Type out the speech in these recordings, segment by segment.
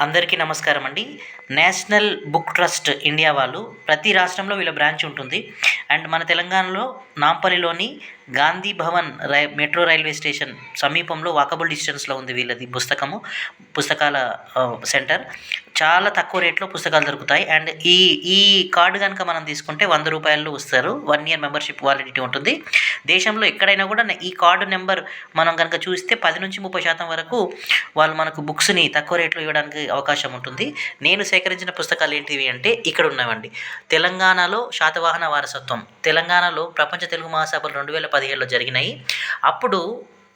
అందరికీ నమస్కారం అండి. నేషనల్ బుక్ ట్రస్ట్ ఇండియా వాళ్ళు ప్రతి రాష్ట్రంలో వీళ్ళ బ్రాంచ్ ఉంటుంది. అండ్ మన తెలంగాణలో నాంపల్లిలోని గాంధీ భవన్ రై మెట్రో రైల్వే స్టేషన్ సమీపంలో వాకబుల్ డిస్టెన్స్లో ఉంది వీళ్ళది పుస్తకము పుస్తకాల సెంటర్. చాలా తక్కువ రేట్లో పుస్తకాలు దొరుకుతాయి. అండ్ ఈ ఈ కార్డు కనుక మనం తీసుకుంటే వంద రూపాయలు వస్తారు వన్ ఇయర్ మెంబర్షిప్ వాలిడిటీ ఉంటుంది. దేశంలో ఎక్కడైనా కూడా ఈ కార్డు నెంబర్ మనం కనుక చూస్తే పది నుంచి ముప్పై శాతం వరకు వాళ్ళు మనకు బుక్స్ని తక్కువ రేట్లో ఇవ్వడానికి అవకాశం ఉంటుంది. నేను సేకరించిన పుస్తకాలు ఏంటివి అంటే ఇక్కడ ఉన్నవండి. తెలంగాణలో శాతవాహన వారసత్వం తెలంగాణలో ప్రపంచ తెలుగు మహాసభలు రెండు వేల పదిహేడులో జరిగినాయి. అప్పుడు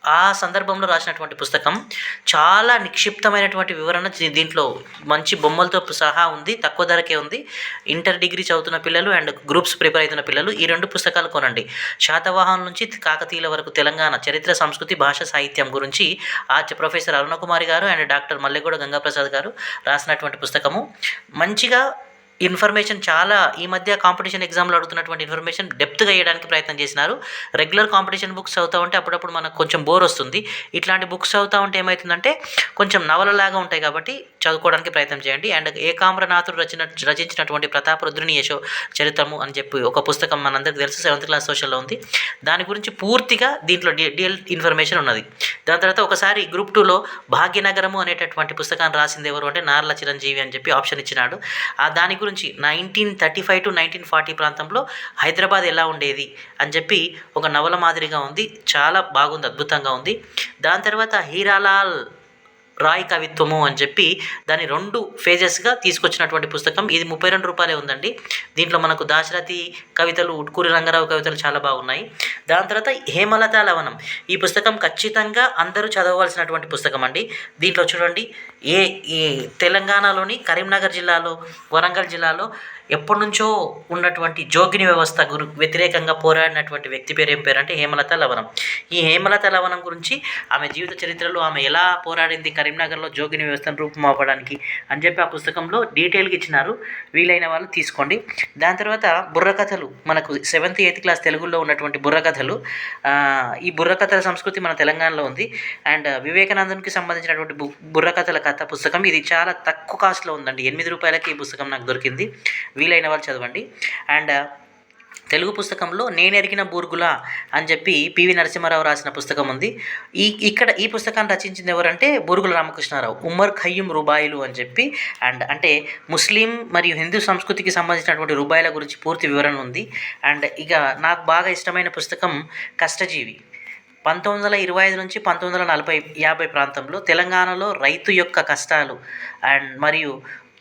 ఆ సందర్భంలో రాసినటువంటి పుస్తకం చాలా నిక్షిప్తమైనటువంటి వివరణ దీంట్లో మంచి బొమ్మలతో సహా ఉంది తక్కువ ధరకే ఉంది. ఇంటర్ డిగ్రీ చదువుతున్న పిల్లలు అండ్ గ్రూప్స్ ప్రిపేర్ అవుతున్న పిల్లలు ఈ రెండు పుస్తకాలు కొనండి. శాతవాహనం నుంచి కాకతీయుల వరకు తెలంగాణ చరిత్ర సంస్కృతి భాష సాహిత్యం గురించి ఆర్చ ప్రొఫెసర్ అరుణకుమారి గారు అండ్ డాక్టర్ మల్లెగూడ గంగాప్రసాద్ గారు రాసినటువంటి పుస్తకము. మంచిగా ఇన్ఫర్మేషన్ చాలా ఈ మధ్య కాంపిటీషన్ ఎగ్జామ్లో అడుగుతున్నటువంటి ఇన్ఫర్మేషన్ డెప్త్గా వేయడానికి ప్రయత్నం చేసినారు. రెగ్యులర్ కాంపిటీషన్ బుక్స్ చదువుతూ ఉంటే అప్పుడప్పుడు మనకు కొంచెం బోర్ వస్తుంది. ఇట్లాంటి బుక్స్ చదువుతూ ఉంటే ఏమవుతుందంటే కొంచెం నవలలాగా ఉంటాయి కాబట్టి చదువుకోవడానికి ప్రయత్నం చేయండి. అండ్ ఏకామ్రనాథుడు రచన రచించినటువంటి ప్రతాపరుద్రుని యశో చరిత్రము అని చెప్పి ఒక పుస్తకం మనందరికీ తెలుసు. సెవెంత్ క్లాస్ సోషల్లో ఉంది. దాని గురించి పూర్తిగా దీంట్లో డీటెయిల్ ఇన్ఫర్మేషన్ ఉన్నది. దాని తర్వాత ఒకసారి గ్రూప్ టూలో భాగ్యనగరము అనేటటువంటి పుస్తకాన్ని రాసింది ఎవరు అంటే నార్ల చిరంజీవి అని చెప్పి ఆప్షన్ ఇచ్చినాడు. ఆ దాని గురించి nineteen thirty five to nineteen forty ప్రాంతంలో హైదరాబాద్ ఎలా ఉండేది అని చెప్పి ఒక నవల మాదిరిగా ఉంది. చాలా బాగుంది అద్భుతంగా ఉంది. దాని తర్వాత హీరాలాల్ రాయి కవిత్వము అని చెప్పి దాని రెండు ఫేజెస్గా తీసుకొచ్చినటువంటి పుస్తకం. ఇది ముప్పై రెండు రూపాయలే ఉందండి. దీంట్లో మనకు దాశరథి కవితలు ఉట్కూరి రంగారావు కవితలు చాలా బాగున్నాయి. దాని తర్వాత హేమలత లవనం ఈ పుస్తకం ఖచ్చితంగా అందరూ చదవవలసినటువంటి పుస్తకం అండి దీంట్లో చూడండి ఏ ఈ తెలంగాణలోని కరీంనగర్ జిల్లాలో వరంగల్ జిల్లాలో ఎప్పటి నుంచో ఉన్నటువంటి జోగిని వ్యవస్థ గురు వ్యతిరేకంగా పోరాడినటువంటి వ్యక్తి పేరు ఏం పేరు అంటే హేమలత లవణం. ఈ హేమలత లవణం గురించి ఆమె జీవిత చరిత్రలో ఆమె ఎలా పోరాడింది కరీంనగర్లో జోగిని వ్యవస్థను రూపుమాపడానికి అని చెప్పి ఆ పుస్తకంలో డీటెయిల్గా ఇచ్చినారు. వీలైన వాళ్ళు తీసుకోండి. దాని తర్వాత బుర్రకథలు మనకు సెవెంత్ ఎయిత్ క్లాస్ తెలుగులో ఉన్నటువంటి బుర్రకథలు ఈ బుర్రకథల సంస్కృతి మన తెలంగాణలో ఉంది. అండ్ వివేకానందన్కి సంబంధించినటువంటి బు బుర్రకథల కథ పుస్తకం. ఇది చాలా తక్కువ కాస్ట్లో ఉందండి. ఎనిమిది రూపాయలకి ఈ పుస్తకం నాకు దొరికింది. వీలైన వాళ్ళు చదవండి. అండ్ తెలుగు పుస్తకంలో నేను ఎరిగిన బూర్గుల అని చెప్పి పివి నరసింహారావు రాసిన పుస్తకం ఉంది. ఈ ఇక్కడ ఈ పుస్తకాన్ని రచించింది ఎవరంటే బూర్గుల రామకృష్ణారావు. ఉమర్ ఖయ్యం రుబాయిలు అని చెప్పి అండ్ అంటే ముస్లిం మరియు హిందూ సంస్కృతికి సంబంధించినటువంటి రుబాయిల గురించి పూర్తి వివరణ ఉంది. అండ్ ఇక నాకు బాగా ఇష్టమైన పుస్తకం కష్టజీవి. పంతొమ్మిది వందల ఇరవై ఐదు నుంచి పంతొమ్మిది వందల నలభై యాభై ప్రాంతంలో తెలంగాణలో రైతు యొక్క కష్టాలు అండ్ మరియు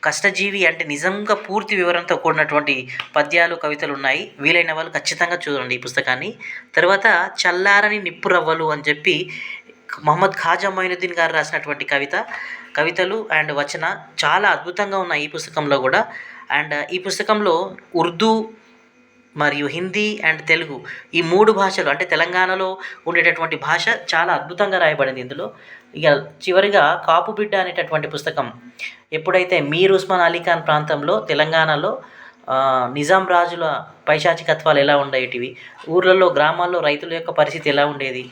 కష్టజీవి అంటే నిజంగా పూర్తి వివరంతో కూడినటువంటి పద్యాలు కవితలు ఉన్నాయి. వీలైన వాళ్ళు ఖచ్చితంగా చూడండి ఈ పుస్తకాన్ని. తర్వాత చల్లారని నిప్పు రవ్వలు అని చెప్పి మహమ్మద్ ఖాజా మొయినుద్దీన్ గారు రాసినటువంటి కవిత. కవితలు అండ్ వచన చాలా అద్భుతంగా ఉన్నాయి ఈ పుస్తకంలో కూడా. అండ్ ఈ పుస్తకంలో ఉర్దూ మరియు హిందీ అండ్ తెలుగు ఈ మూడు భాషలు అంటే తెలంగాణలో ఉండేటటువంటి భాష చాలా అద్భుతంగా రాయబడింది ఇందులో. ఇక చివరిగా కాపు బిడ్డ అనేటటువంటి పుస్తకం. ఎప్పుడైతే మీర్ ఉస్మాన్ అలీ ఖాన్ ప్రాంతంలో తెలంగాణలో నిజాం రాజుల పైశాచికత్వాలు ఎలా ఉండేటివి ఊర్లలో గ్రామాల్లో రైతుల యొక్క పరిస్థితి ఎలా ఉండేది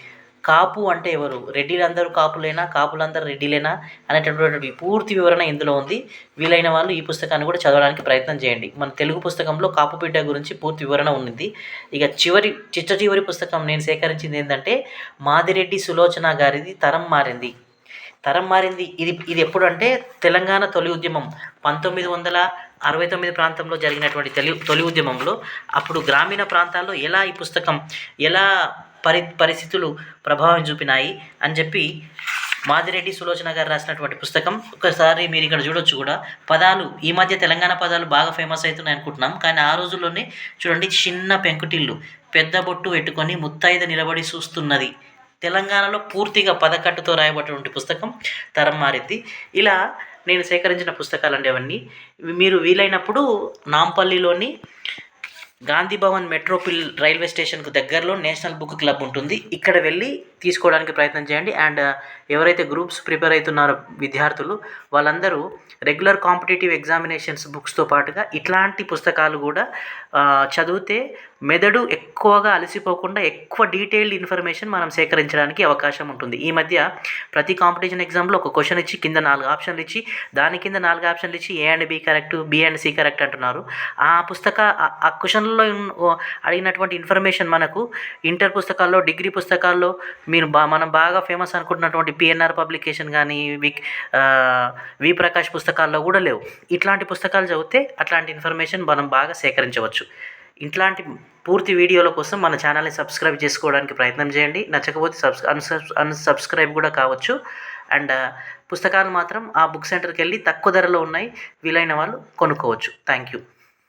కాపు అంటే ఎవరు? రెడ్డిలందరూ కాపులేనా? కాపులందరూ రెడ్డిలేనా? అనేటటువంటి పూర్తి వివరణ ఇందులో ఉంది. వీలైన వాళ్ళు ఈ పుస్తకాన్ని కూడా చదవడానికి ప్రయత్నం చేయండి. మన తెలుగు పుస్తకంలో కాపు బిడ్డ గురించి పూర్తి వివరణ ఉంది ఇక చివరి చిట్ట చివరి పుస్తకం నేను సేకరించింది ఏంటంటే మాదిరెడ్డి సులోచన గారిది తరం మారింది. తరం మారింది. ఇది ఇది ఎప్పుడంటే తెలంగాణ తొలి ఉద్యమం. పంతొమ్మిది వందల అరవై తొమ్మిది ప్రాంతంలో జరిగినటువంటి తొలి తొలి ఉద్యమంలో అప్పుడు గ్రామీణ ప్రాంతాల్లో ఎలా ఈ పుస్తకం ఎలా పరి పరిస్థితులు ప్రభావం చూపినాయి అని చెప్పి మాదిరెడ్డి సులోచన గారు రాసినటువంటి పుస్తకం. ఒకసారి మీరు ఇక్కడ చూడొచ్చు కూడా. పదాలు ఈ మధ్య తెలంగాణ పదాలు బాగా ఫేమస్ అవుతున్నాయి అనుకుంటున్నాం. కానీ ఆ రోజుల్లోనే చూడండి చిన్న పెంకుటిల్లు పెద్ద బొట్టు పెట్టుకొని ముత్తైద నిలబడి చూస్తున్నది. తెలంగాణలో పూర్తిగా పదకట్టుతో రాయబడినటువంటి పుస్తకం తరం మారింది ఇలా నేను సేకరించిన పుస్తకాలండి అవన్నీ. మీరు వీలైనప్పుడు నాంపల్లిలోని గాంధీ భవన్ మెట్రోపిల్ రైల్వే స్టేషన్కు దగ్గరలో నేషనల్ బుక్ క్లబ్ ఉంటుంది. ఇక్కడ వెళ్ళి తీసుకోవడానికి ప్రయత్నం చేయండి. అండ్ ఎవరైతే గ్రూప్స్ ప్రిపేర్ అవుతున్నారో విద్యార్థులు వాళ్ళందరూ రెగ్యులర్ కాంపిటేటివ్ ఎగ్జామినేషన్స్ బుక్స్తో పాటుగా ఇట్లాంటి పుస్తకాలు కూడా చదివితే మెదడు ఎక్కువగా అలసిపోకుండా ఎక్కువ డీటెయిల్డ్ ఇన్ఫర్మేషన్ మనం సేకరించడానికి అవకాశం ఉంటుంది. ఈ మధ్య ప్రతి కాంపిటీషన్ ఎగ్జామ్లో ఒక క్వశ్చన్ ఇచ్చి కింద నాలుగు ఆప్షన్లు ఇచ్చి దాని కింద నాలుగు ఆప్షన్లు ఇచ్చి A and B correct B and C correct అంటున్నారు. ఆ పుస్తక ఆ- క్వశ్చన్లో అడిగినటువంటి ఇన్ఫర్మేషన్ మనకు ఇంటర్ పుస్తకాల్లో డిగ్రీ పుస్తకాల్లో మీరు బా మనం బాగా ఫేమస్ అనుకుంటున్నటువంటి పిఎన్ఆర్ పబ్లికేషన్ కానీ వి వి ప్రకాష్ పుస్తకాల్లో కూడా లేవు. ఇట్లాంటి పుస్తకాలు చదివితే అట్లాంటి ఇన్ఫర్మేషన్ మనం బాగా సేకరించవచ్చు. ఇట్లాంటి పూర్తి వీడియోల కోసం మన ఛానల్ని సబ్స్క్రైబ్ చేసుకోవడానికి ప్రయత్నం చేయండి. నచ్చకపోతే సబ్స్ అన్సబ్ అన్సబ్స్క్రైబ్ కూడా కావచ్చు. అండ్ uh, పుస్తకాలు మాత్రం ఆ బుక్ సెంటర్కి వెళ్ళి తక్కువ ధరలో ఉన్నాయి. వీలైన వాళ్ళు కొనుక్కోవచ్చు. Thank you